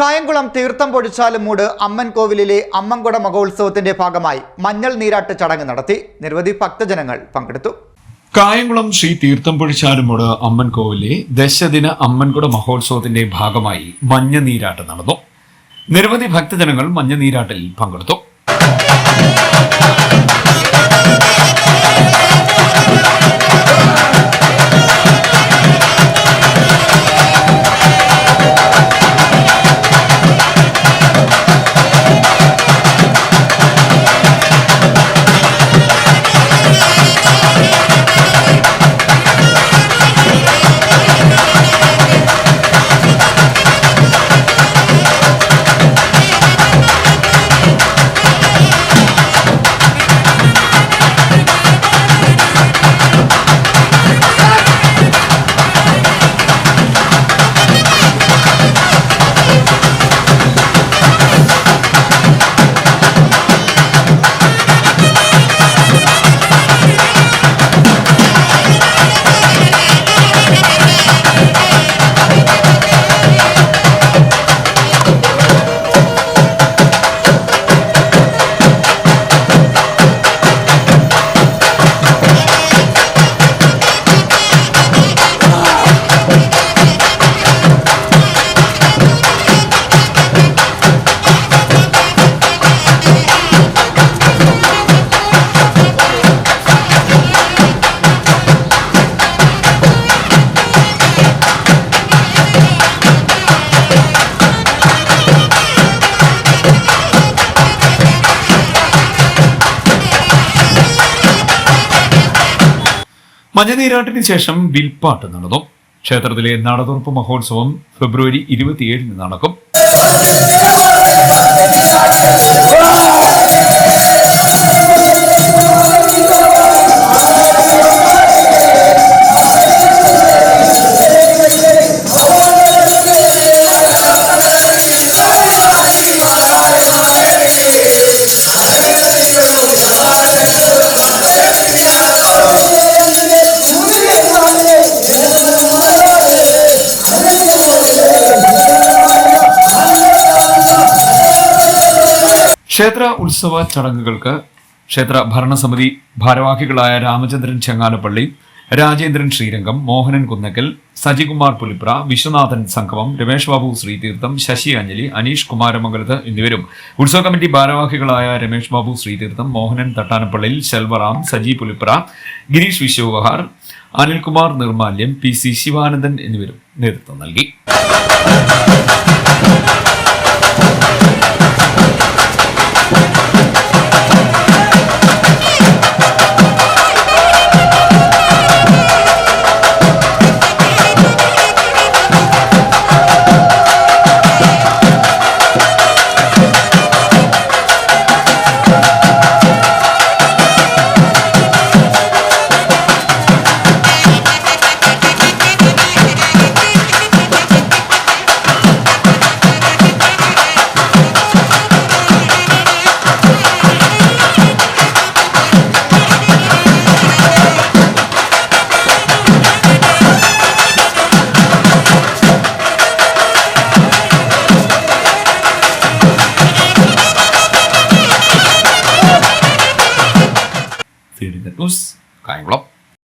കായംകുളം തീർത്ഥം പൊഴിച്ചാലുമൂട് അമ്മൻ കോവിലിലെ അമ്മൻകുട മഹോത്സവത്തിന്റെ ഭാഗമായി മഞ്ഞൾ നീരാട്ട് ചടങ്ങ് നടത്തി നിരവധി ഭക്തജനങ്ങൾ പങ്കെടുത്തു. കായംകുളം ശ്രീ തീർത്ഥം തീർത്ഥംപൊഴിച്ചാലുമോട് അമ്മൻ കോവിലെ ദശദിന അമ്മൻകുട മഹോത്സവത്തിന്റെ ഭാഗമായി മഞ്ഞ നീരാട്ട് നടന്നു. നിരവധി ഭക്തജനങ്ങൾ മഞ്ഞ നീരാട്ടിൽ പങ്കെടുത്തു. മഞ്ഞനീരാട്ടിന് ശേഷം വിൽപ്പാട്ട് നടന്നു. ക്ഷേത്രത്തിലെ നടതുറപ്പ് മഹോത്സവം ഫെബ്രുവരി ഇരുപത്തിയേഴിന് നടക്കും. ക്ഷേത്ര ഉത്സവ ചടങ്ങുകൾക്ക് ക്ഷേത്ര ഭരണസമിതി ഭാരവാഹികളായ രാമചന്ദ്രൻ ചെങ്ങാലപ്പള്ളി രാജേന്ദ്രൻ ശ്രീരംഗം മോഹനൻ കുന്നക്കൽ സജികുമാർ പുലിപ്ര വിശ്വനാഥൻ സംഗമം രമേഷ് ബാബു ശ്രീതീർത്ഥം ശശി അഞ്ജലി അനീഷ് കുമാരമംഗലത്ത് എന്നിവരും. ഉത്സവ കമ്മിറ്റി ഭാരവാഹികളായ രമേഷ് ബാബു ശ്രീതീർത്ഥം മോഹനൻ തട്ടാനപ്പള്ളിൽ ശെൽവറാം സജി പുലിപ്ര ഗിരീഷ് വിശ്വവഹാർ അനിൽകുമാർ നിർമാല്യം പി സി ശിവാനന്ദൻ എന്നിവരും നേതൃത്വം നൽകി. Bang